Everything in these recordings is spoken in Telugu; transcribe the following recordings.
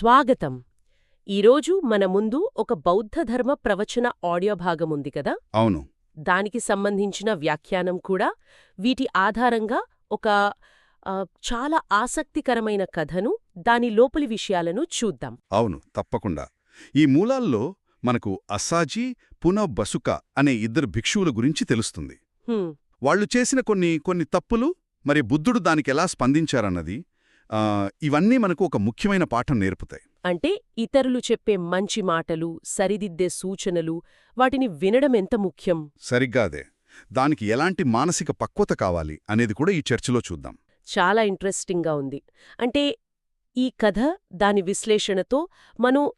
స్వాగతం. ఈరోజు మన ముందు ఒక బౌద్ధ ధర్మ ప్రవచన ఆడియో భాగముంది కదా? అవును. దానికి సంబంధించిన వ్యాఖ్యానం కూడా వీటి ఆధారంగా ఒక చాలా ఆసక్తికరమైన కథను దాని లోపలి విషయాలను చూద్దాం. అవును తప్పకుండా. ఈ మూలాల్లో మనకు అస్సాజీ పునఃబసుక అనే ఇద్దరు భిక్షువుల గురించి తెలుస్తుంది. వాళ్ళు చేసిన కొన్ని కొన్ని తప్పులు మరి బుద్ధుడు దానికి ఎలా స్పందించారన్నది ఇవన్నీ మనకు ఒక ముఖ్యమైన పాఠం నేర్పుతాయి. అంటే ఇతరులు చెప్పే మంచి మాటలు సరిదిద్దే సూచనలు వాటిని వినడం ఎంత ముఖ్యం? సరిగ్గా అదే. దానికి ఎలాంటి మానసిక పక్వత కావాలి అనేది కూడా ఈ చర్చలో చూద్దాం. చాలా ఇంట్రెస్టింగ్గా ఉంది. అంటే ఈ కథ దాని విశ్లేషణతో మనం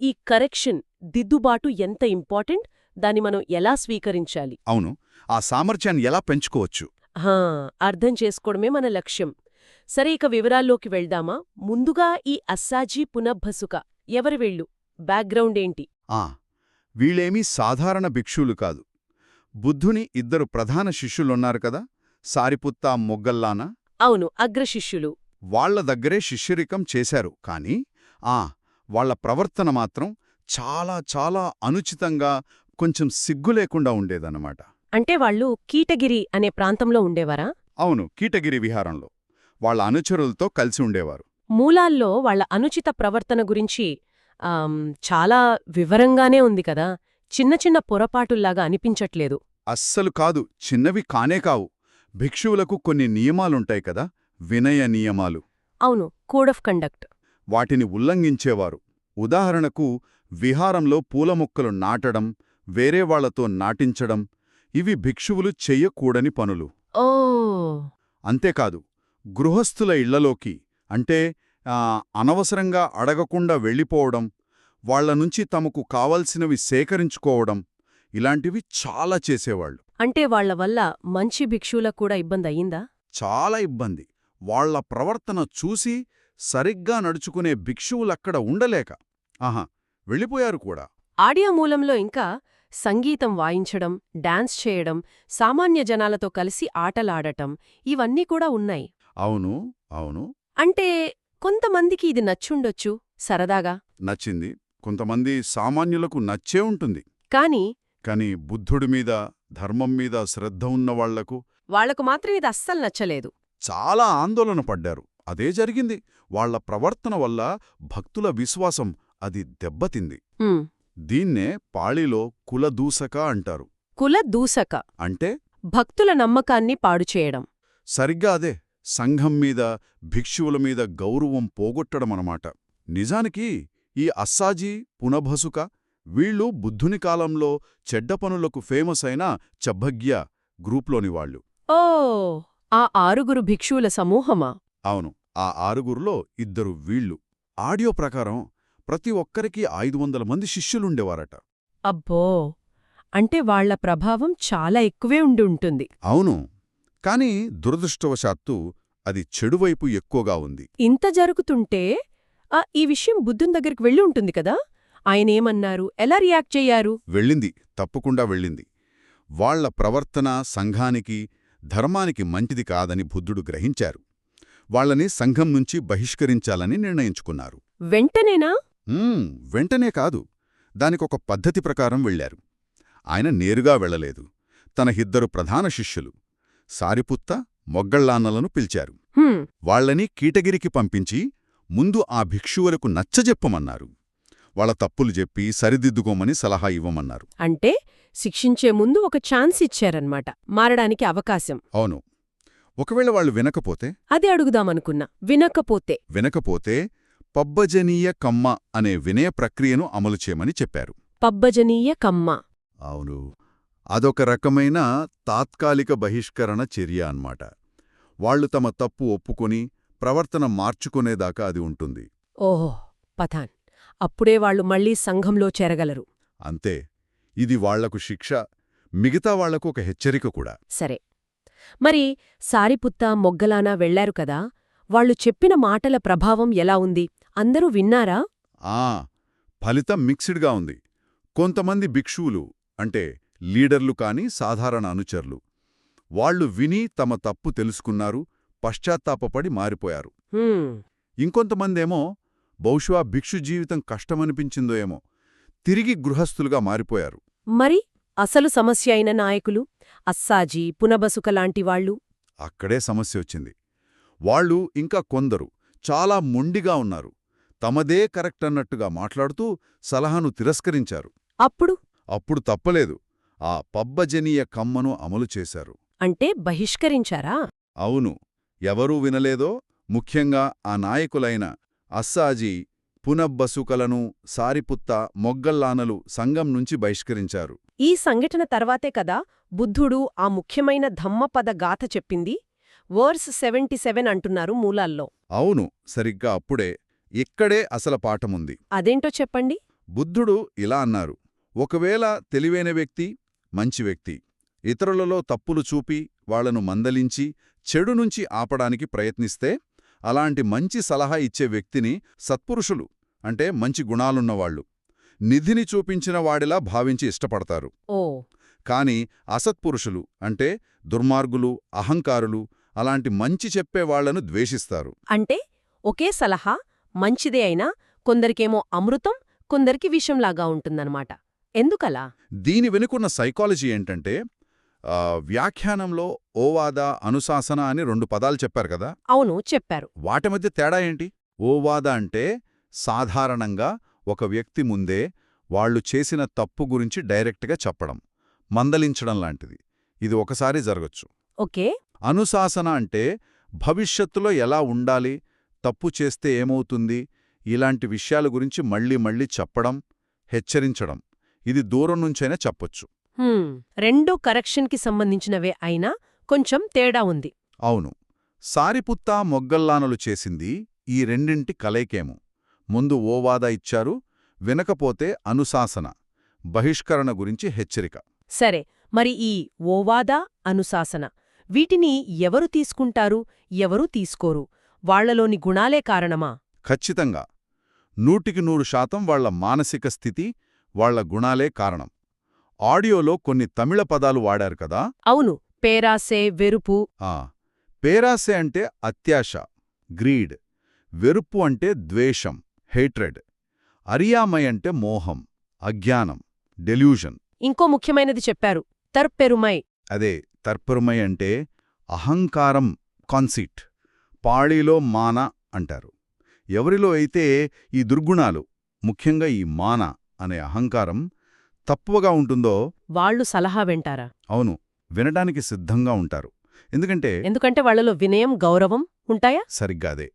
ఈ కరెక్షన్ దిద్దుబాటు ఎంత ఇంపార్టెంట్? దాన్ని మనం ఎలా స్వీకరించాలి? అవును. ఆ సామర్థ్యాన్ని ఎలా పెంచుకోవచ్చు? హా, అర్థం చేసుకోవడమే మన లక్ష్యం. సరే ఇక వివరాల్లోకి వెళ్దామా? ముందుగా ఈ అస్సాజీ పునఃభసుక. ఎవరి వెళ్ళు? బ్యాక్గ్రౌండ్ ఏంటి? ఆ వీళ్ళేమీ సాధారణ భిక్షువులు కాదు. బుద్ధుని ఇద్దరు ప్రధాన శిష్యులున్నారు కదా? సారిపుత్త మొగ్గల్లాన? అవును అగ్రశిష్యులు. వాళ్ళ దగ్గరే శిష్యరికం చేశారు. కాని ఆ వాళ్ళ ప్రవర్తన మాత్రం చాలా చాలా అనుచితంగా కొంచెం సిగ్గు లేకుండా ఉండేదన్నమాట. అంటే వాళ్ళు కీటగిరి అనే ప్రాంతంలో ఉండేవారా? అవును కీటగిరి విహారంలో. వాళ్ళ అనుచరులతో కలిసి ఉండేవారు. మూలాల్లో వాళ్ళ అనుచిత ప్రవర్తన గురించి చాలా వివరంగానే ఉంది కదా. చిన్న చిన్న పొరపాటుల్లాగా అనిపించట్లేదు. అస్సలు కాదు. చిన్నవి కానే కావు. భిక్షువులకు కొన్ని నియమాలుంటాయి కదా. వినయ నియమాలు. అవును. Code of conduct. వాటిని ఉల్లంఘించేవారు. ఉదాహరణకు విహారంలో పూల మొక్కలు నాటడం వేరే వాళ్ళతో నాటించడం ఇవి భిక్షువులు చెయ్యకూడని పనులు. ఓ! అంతేకాదు గృహస్థుల ఇళ్ళలోకి అంటే అనవసరంగా అడగకుండా వెళ్ళిపోవడం వాళ్ళ నుంచి తమకు కావలసినవి సేకరించుకోవడం ఇలాంటివి చాలా చేసేవాళ్ళు. అంటే వాళ్ళ వల్ల మంచి భిక్షువులకు కూడా ఇబ్బంది అయ్యిందా? చాలా ఇబ్బంది. వాళ్ళ ప్రవర్తన చూసి సరిగ్గా నడుచుకునే భిక్షువులక్కడ ఉండలేక. ఆహా వెళ్ళిపోయారు కూడా. ఆడియో మూలంలో ఇంకా సంగీతం వాయించడం డాన్స్ చేయడం సామాన్య జనాలతో కలిసి ఆటలాడటం ఇవన్నీ కూడా ఉన్నాయి. అవును అవును. అంటే కొంతమందికి ఇది నచ్చుండొచ్చు సరదాగా? నచ్చింది. కొంతమంది సామాన్యులకు నచ్చే ఉంటుంది. కాని కాని బుద్ధుడి మీద ధర్మం మీద శ్రద్ధ ఉన్నవాళ్ళకు వాళ్ళకు మాత్రం ఇది అస్సలు నచ్చలేదు. చాలా ఆందోళన పడ్డారు. అదే జరిగింది. వాళ్ళ ప్రవర్తన వల్ల భక్తుల విశ్వాసం అది దెబ్బతింది. దీన్నే పాళిలో కులదూసక అంటారు. కుల దూసక అంటే? భక్తుల నమ్మకాన్ని పాడుచేయడం సరిగ్గా అదే. సంఘం మీద భిక్షువుల మీద గౌరవం పోగొట్టడమనమాట. నిజానికి ఈ అస్సాజీ పునభసుక వీళ్ళు బుద్ధుని కాలంలో చెడ్డ పనులకు ఫేమస్ అయిన చబ్బగ్య గ్రూప్లోని వాళ్ళు. ఓ ఆ ఆరుగురు భిక్షువుల సమూహమా? అవును ఆ ఆరుగురులో ఇద్దరు వీళ్ళు. ఆడియో ప్రకారం ప్రతి ఒక్కరికి ఐదు వందల మంది శిష్యులుండేవారట. అబ్బో! అంటే వాళ్ళ ప్రభావం చాలా ఎక్కువే ఉండి ఉంటుంది అవును కాని దురదృష్టవశాత్తు అది చెడువైపు ఎక్కువగా ఉంది. ఇంత జరుగుతుంటే ఆ ఈ విషయం బుద్ధుని దగ్గరికి వెళ్ళి ఉంటుంది కదా? ఆయనేమన్నారు ఎలా రియాక్ట్ చెయ్యారు వెళ్ళింది. తప్పకుండా వెళ్ళింది. వాళ్ళ ప్రవర్తన సంఘానికి ధర్మానికి మంచిది కాదని బుద్ధుడు గ్రహించారు. వాళ్ళని సంఘం నుంచి బహిష్కరించాలని నిర్ణయించుకున్నారు. వెంటనేనా? వెంటనే కాదు. దానికొక పద్ధతి ప్రకారం వెళ్ళారు ఆయన నేరుగా వెళ్ళలేదు. తన ఇద్దరు ప్రధాన శిష్యులు. సారిపుత్త మొగ్గళ్ళాన్నలను పిలిచారు. హ్మ్, వాళ్ళని కీటగిరికి పంపించి ముందు ఆ భిక్షువులకు నచ్చజెప్పమన్నారు. వాళ్ళ తప్పులు చెప్పి సరిదిద్దుకోమని సలహా ఇవ్వమన్నారు. అంటే శిక్షించే ముందు ఒక ఛాన్స్ ఇచ్చారన్మాట మారడానికి అవకాశం. అవును. ఒకవేళ వాళ్ళు వినకపోతే? అది అడుగుదామనుకున్నా. వినకపోతే? వినకపోతే పబ్బజనీయ కమ్మ అనే వినయ ప్రక్రియను అమలు చేయమని చెప్పారు. పబ్బజనీయ కమ్మ. అవును. అదొక రకమైన తాత్కాలిక బహిష్కరణ చర్య అన్నమాట. వాళ్ళు తమ తప్పు ఒప్పుకొని ప్రవర్తన మార్చుకునేదాకా అది ఉంటుంది. ఓహో పథాన్. అప్పుడే వాళ్ళు మళ్ళీ సంఘంలో చేరగలరు. అంతే. ఇది వాళ్ళకు శిక్ష మిగతా వాళ్ళకు ఒక హెచ్చరిక కూడా. సరే. మరి సారిపుత్త మొగ్గలానా వెళ్ళారు కదా వాళ్ళు చెప్పిన మాటల ప్రభావం ఎలా ఉంది? అందరూ విన్నారా? ఆ ఫలితం మిక్స్డ్గా ఉంది. కొంతమంది భిక్షువులు అంటే లీడర్లు కాని సాధారణ అనుచరులు. వాళ్ళు విని తమ తప్పు తెలుసుకున్నారు పశ్చాత్తాపపడి మారిపోయారు. ఇంకొంతమందేమో బహుశా భిక్షు జీవితం కష్టమనిపించిందో ఏమో తిరిగి గృహస్థులుగా మారిపోయారు. మరి అసలు సమస్య అయిన నాయకులు అస్సాజీ పునబసుక లాంటి వాళ్ళు? అక్కడే సమస్య వచ్చింది. వాళ్ళు ఇంకా కొందరు చాలా మొండిగా ఉన్నారు. తమదే కరెక్ట్ అన్నట్టుగా మాట్లాడుతూ సలహాను తిరస్కరించారు. అప్పుడు? అప్పుడు తప్పలేదు. ఆ పబ్బజనీయ కమ్మను అమలు చేశారు. అంటే బహిష్కరించారా? అవును. ఎవరూ వినలేదో ముఖ్యంగా ఆ నాయకులైన అస్సాజీ పునబ్బసుకలను సారిపుత్త మొగ్గల్లానలు సంఘం నుంచి బహిష్కరించారు. ఈ సంఘటన తర్వాతే కదా బుద్ధుడు ఆ ముఖ్యమైన ధమ్మపద గాథ చెప్పింది? వర్స్ సెవెంటీ సెవెన్ అంటున్నారు మూలాల్లో. అవును సరిగ్గా అప్పుడే ఇక్కడే అసల పాఠముంది. అదేంటో చెప్పండి. బుద్ధుడు ఇలా అన్నారు. ఒకవేళ తెలివైన వ్యక్తి మంచి వ్యక్తి. ఇతరులలో తప్పులు చూపి వాళ్ళను మందలించి చెడు నుంచి ఆపడానికి ప్రయత్నిస్తే అలాంటి మంచి సలహా ఇచ్చే వ్యక్తిని సత్పురుషులు అంటే మంచి గుణాలున్నవాళ్ళు. నిధిని చూపించిన వాడిలా భావించి ఇష్టపడతారు. ఓ. కాని అసత్పురుషులు అంటే దుర్మార్గులు అహంకారులు అలాంటి మంచి చెప్పేవాళ్ళను ద్వేషిస్తారు. అంటే ఒకే సలహా మంచిదే అయినా కొందరికేమో అమృతం కొందరికి విషంలాగా ఉంటుందన్నమాట. ఎందుకలా? దీని వెనుకున్న సైకాలజీ ఏంటంటే వ్యాఖ్యానంలో ఓవాద అనుశాసన అని రెండు పదాలు చెప్పారు కదా? అవును చెప్పారు. వాటి మధ్య తేడా ఏంటి? ఓవాద అంటే సాధారణంగా ఒక వ్యక్తి ముందే వాళ్ళు చేసిన తప్పు గురించి డైరెక్ట్గా చెప్పడం మందలించడం లాంటిది. ఇది ఒకసారి జరగచ్చు. ఓకే. అనుశాసన అంటే భవిష్యత్తులో ఎలా ఉండాలి తప్పు చేస్తే ఏమవుతుంది ఇలాంటి విషయాల గురించి మళ్ళీ మళ్ళీ చెప్పడం హెచ్చరించడం. ఇది దూరం నుంచైనా చెప్పొచ్చు. రెండూ కరెక్షన్కి సంబంధించినవే అయినా కొంచెం తేడా ఉంది. అవును. సారిపుత్త మొగ్గల్లానలు చేసింది ఈ రెండింటి కలయికేమో. ముందు ఓవాద ఇచ్చారు వినకపోతే అనుశాసన బహిష్కరణ గురించి హెచ్చరిక. సరే మరి ఈ ఓవాదా అనుశాసన వీటిని ఎవరు తీసుకుంటారు ఎవరు తీసుకోరు వాళ్ళలోని గుణాలే కారణమా? ఖచ్చితంగా. నూటికి నూరు శాతం వాళ్ళ మానసిక స్థితి వాళ్ళ గుణాలే కారణం. ఆడియోలో కొన్ని తమిళ పదాలు వాడారు కదా? అవును. పేరాసే వెరుపు. ఆ. పేరాసె అంటే అత్యాశ గ్రీడ్. వెరుపు అంటే ద్వేషం హేట్రెడ్. అరియామై అంటే మోహం అజ్ఞానం డెల్యూషన్. ఇంకో ముఖ్యమైనది చెప్పారు తర్పెరుమై. అదే తర్పరమై అంటే అహంకారం కాన్సీట్. పాళీలో మాన అంటారు. ఎవరిలో అయితే ఈ దుర్గుణాలు ముఖ్యంగా ఈ మాన అనే అహంకారం తక్కువగా ఉంటుందో వాళ్ళు సలహా వింటారా? అవును వినడానికి సిద్ధంగా ఉంటారు. ఎందుకంటే ఎందుకంటే వాళ్ళలో వినయం గౌరవం ఉంటాయా? సరిగ్గా అదే.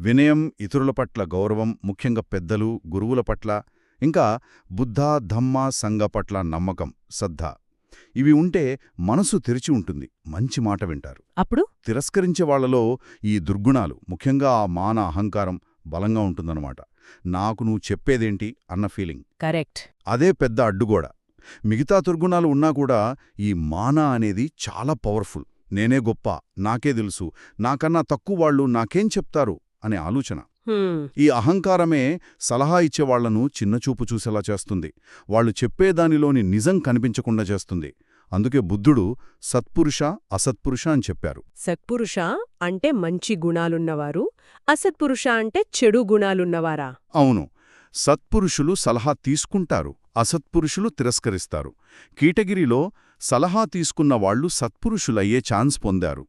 వినయం ఇతరుల పట్ల గౌరవం ముఖ్యంగా పెద్దలు గురువుల పట్ల ఇంకా బుద్ధ ధమ్మ సంఘ పట్ల నమ్మకం శ్రద్ధ. ఇవి ఉంటే మనసు తెరిచి ఉంటుంది మంచి మాట వింటారు. అప్పుడు? తిరస్కరించే వాళ్ళలో ఈ దుర్గుణాలు ముఖ్యంగా ఆ మాన అహంకారం బలంగా ఉంటుందన్నమాట. నాకు నువ్వు చెప్పేదేంటి అన్న ఫీలింగ్. కరెక్ట్. అదే పెద్ద అడ్డుగోడ. మిగతా దుర్గుణాలు ఉన్నా కూడా ఈ మాన అనేది చాలా పవర్ఫుల్. నేనే గొప్ప నాకే తెలుసు నాకన్నా తక్కువ వాళ్ళు నాకేం చెప్తారు అనే ఆలోచన. ఈ అహంకారమే సలహా ఇచ్చేవాళ్ళను చిన్నచూపు చూసేలా చేస్తుంది. వాళ్ళు చెప్పేదానిలోని నిజం కనిపించకుండా చేస్తుంది. అందుకే బుద్ధుడు సత్పురుష అసత్పురుష అని చెప్పారు. సత్పురుష అంటే మంచి గుణాలున్నవారు అసత్పురుష అంటే చెడు గుణాలున్నవారా? అవును. సత్పురుషులు సలహా తీసుకుంటారు అసత్పురుషులు తిరస్కరిస్తారు. కీటగిరిలో సలహా తీసుకున్న వాళ్ళు సత్పురుషులయ్యే ఛాన్స్ పొందారు.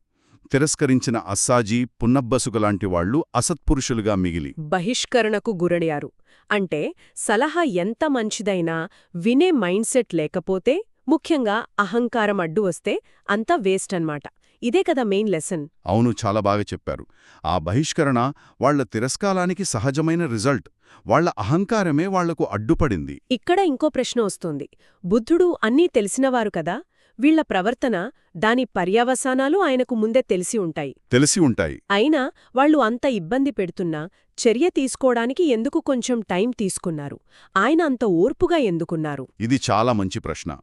తిరస్కరించిన అస్సాజీ పున్నబ్బసుగలాంటి వాళ్ళు అసత్పురుషులుగా మిగిలి. బహిష్కరణకు గురయ్యారు. అంటే సలహా ఎంత మంచిదైనా వినే మైండ్ సెట్ లేకపోతే ముఖ్యంగా అహంకారం అడ్డు వస్తే అంతా వేస్ట్ అన్నమాట. ఇదే కదా మెయిన్ లెసన్. అవును చాలా బాగా చెప్పారు. ఆ బహిష్కరణ వాళ్ళ తిరస్కారానికి సహజమైన రిజల్ట్. వాళ్ళ అహంకారమే వాళ్ళకు అడ్డుపడింది. ఇక్కడ ఇంకో ప్రశ్న వస్తుంది. బుద్ధుడు అన్నీ తెలిసినవారు కదా? వీళ్ళ ప్రవర్తన దాని పర్యావసానాలు ఆయనకు ముందే తెలిసి ఉంటాయి. తెలిసి ఉంటాయి. అయినా వాళ్ళు అంత ఇబ్బంది పెడుతున్నా చర్య తీసుకోవడానికి ఎందుకు కొంచెం టైం తీసుకున్నారు? ఆయన అంత ఓర్పుగా ఎందుకున్నారు? ఇది చాలా మంచి ప్రశ్న.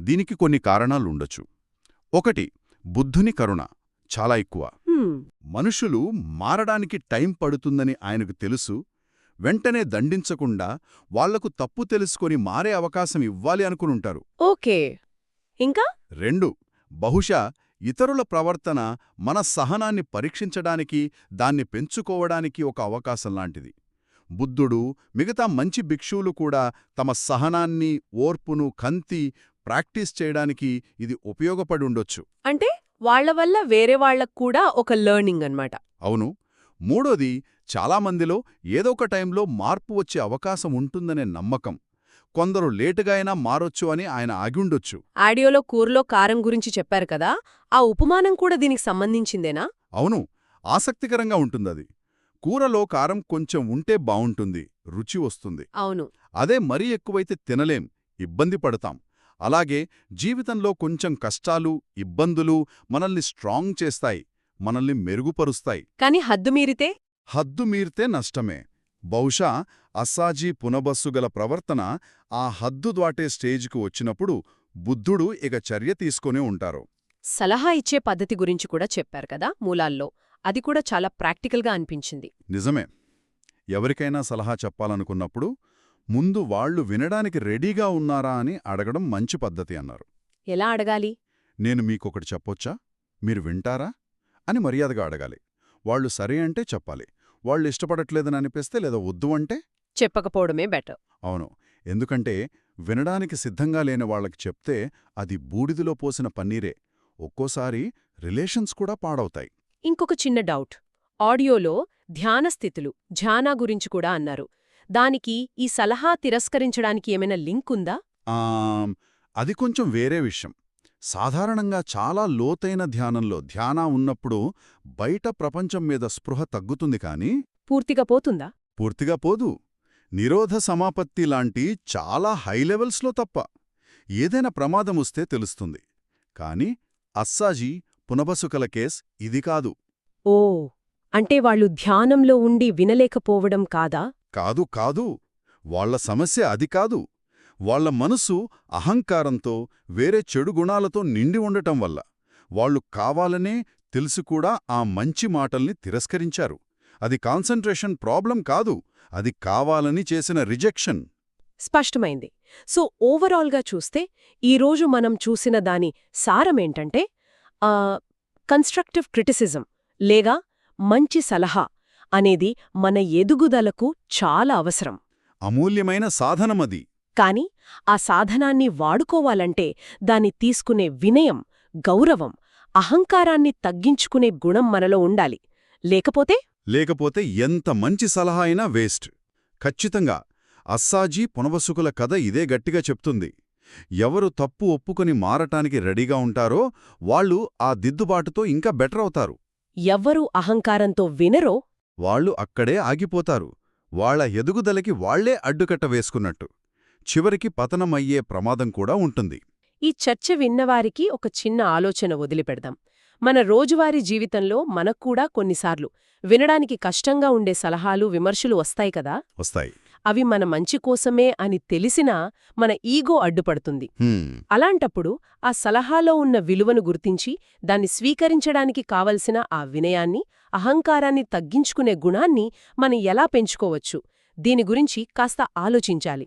దీనికి కొన్ని కారణాలుండొచ్చు ఒకటి బుద్ధుని కరుణ చాలా ఎక్కువ. మనుషులు మారడానికి టైం పడుతుందని ఆయనకు తెలుసు. వెంటనే దండించకుండా వాళ్ళకు తప్పు తెలుసుకొని మారే అవకాశం ఇవ్వాలి అనుకునుంటారు ఓకే. ఇంకా? రెండు బహుశా ఇతరుల ప్రవర్తన మన సహనాన్ని పరీక్షించడానికి దాన్ని పెంచుకోవడానికి ఒక అవకాశం లాంటిది. బుద్ధుడు మిగతా మంచి భిక్షువులు కూడా తమ సహనాన్ని ఓర్పును కంతి ప్రాక్టీస్ చేయడానికి ఇది ఉపయోగపడి ఉండొచ్చు. అంటే వాళ్ళ వల్ల వేరే వాళ్ళకు కూడా ఒక లెర్నింగ్ అన్నమాట. అవును. మూడోది చాలామందిలో ఏదో ఒక టైంలో మార్పు వచ్చే అవకాశం ఉంటుందనే నమ్మకం. కొందరు లేటుగా అయినా మారొచ్చు అని ఆయన ఆగిఉండొచ్చు ఆడియోలో కూరలో కారం గురించి చెప్పారు కదా ఆ ఉపమానం కూడా దీనికి సంబంధించిందేనా? అవును. ఆసక్తికరంగా ఉంటుందది. కూరలో కారం కొంచెం ఉంటే బావుంటుంది రుచి వస్తుంది. అవును. అదే మరీ ఎక్కువైతే తినలేం ఇబ్బంది పడతాం. అలాగే జీవితంలో కొంచెం కష్టాలు ఇబ్బందులు మనల్ని స్ట్రాంగ్ చేస్తాయి మనల్ని మెరుగుపరుస్తాయి. కాని హద్దు మీరితే? హద్దు మీరితే నష్టమే. బహుశా అస్సాజీ పునబస్సుగల ప్రవర్తన ఆ హద్దు దాటే స్టేజ్కు వచ్చినప్పుడు బుద్ధుడు ఇక చర్య తీసుకునే ఉంటారు. సలహా ఇచ్చే పద్ధతి గురించి కూడా చెప్పారు కదా మూలాల్లో. అది కూడా చాలా ప్రాక్టికల్గా అనిపించింది. నిజమే. ఎవరికైనా సలహా చెప్పాలనుకున్నప్పుడు ముందు వాళ్ళు వినడానికి రెడీగా ఉన్నారా అని అడగడం మంచి పద్ధతి అన్నారు. ఎలా అడగాలి? నేను మీకొకటి చెప్పొచ్చా? మీరు వింటారా? అని మర్యాదగా అడగాలి. వాళ్ళు సరే అంటే చెప్పాలి. వాళ్ళు ఇష్టపడట్లేదని అనిపిస్తే లేదా వద్దు అంటే? చెప్పకపోవడమే బెటర్. అవును. ఎందుకంటే వినడానికి సిద్ధంగా లేని వాళ్ళకి చెప్తే అది బూడిదలో పోసిన పన్నీరే. ఒక్కోసారి రిలేషన్స్ కూడా పాడవుతాయి. ఇంకొక చిన్న డౌట్. ఆడియోలో ధ్యాన స్థితులు ధ్యానా గురించి కూడా అన్నారు. దానికి ఈ సలహా తిరస్కరించడానికి ఏమైనా లింక్ ఉందా? అది కొంచెం వేరే విషయం. సాధారణంగా చాలా లోతైన ధ్యానంలో ధ్యాన ఉన్నప్పుడు బయట ప్రపంచం మీద స్పృహ తగ్గుతుంది కాని పూర్తిగా పోతుందా? పూర్తిగా పోదు. నిరోధ సమాపత్తి లాంటి చాలా హై లెవెల్స్లో తప్ప ఏదైనా ప్రమాదమొస్తే తెలుస్తుంది. కాని అస్సాజీ పునబసుకల కేస్ ఇది కాదు. ఓ అంటే వాళ్ళు ధ్యానంలో ఉండి వినలేకపోవడం కాదా? కాదు కాదు. వాళ్ళ సమస్య అది కాదు. వాళ్ళ మనసు అహంకారంతో వేరే చెడు గుణాలతో నిండి ఉండటం వల్ల. వాళ్ళు కావాలనే తెలుసు కూడా ఆ మంచి మాటల్ని తిరస్కరించారు. అది కాన్సంట్రేషన్ ప్రాబ్లం కాదు. అది కావాలని చేసిన రిజెక్షన్. స్పష్టమైంది. సో ఓవరాల్గా చూస్తే ఈరోజు మనం చూసిన దాని సారమేంటంటే కన్స్ట్రక్టివ్ క్రిటిసిజం లేగా మంచి సలహా అనేది మన ఎదుగుదలకు చాలా అవసరం. అమూల్యమైన సాధనమది. కాని ఆ సాధనాన్ని వాడుకోవాలంటే దాన్ని తీసుకునే వినయం గౌరవం అహంకారాన్ని తగ్గించుకునే గుణం మనలో ఉండాలి. లేకపోతే? లేకపోతే ఎంత మంచి సలహా అయినా వేస్ట్. ఖచ్చితంగా అస్సాజీ పునవసుకుల కథ ఇదే గట్టిగా చెప్తుంది. ఎవరు తప్పు ఒప్పుకొని మారటానికి రెడీగా ఉంటారో వాళ్ళు ఆ దిద్దుబాటుతో ఇంకా బెటర్ అవుతారు ఎవ్వరూ అహంకారంతో వినరో వాళ్ళు అక్కడే ఆగిపోతారు. వాళ్ళ ఎదుగుదలకి వాళ్ళే అడ్డుకట్ట వేసుకున్నట్టు. చివరికి పతనమయ్యే ప్రమాదం కూడా ఉంటుంది. ఈ చర్చ విన్నవారికి ఒక చిన్న ఆలోచన వదిలిపెడదాం. మన రోజువారీ జీవితంలో మనక్కూడా కొన్నిసార్లు వినడానికి కష్టంగా ఉండే సలహాలు విమర్శలు వస్తాయి కదా? వస్తాయి. అవి మన మంచి కోసమే అని తెలిసినా మన ఈగో అడ్డుపడుతుంది. అలాంటప్పుడు ఆ సలహాలో ఉన్న విలువను గుర్తించి దాన్ని స్వీకరించడానికి కావలసిన ఆ వినయాన్ని అహంకారాన్ని తగ్గించుకునే గుణాన్ని మనం ఎలా పెంచుకోవచ్చు? దీని గురించి కాస్త ఆలోచించాలి.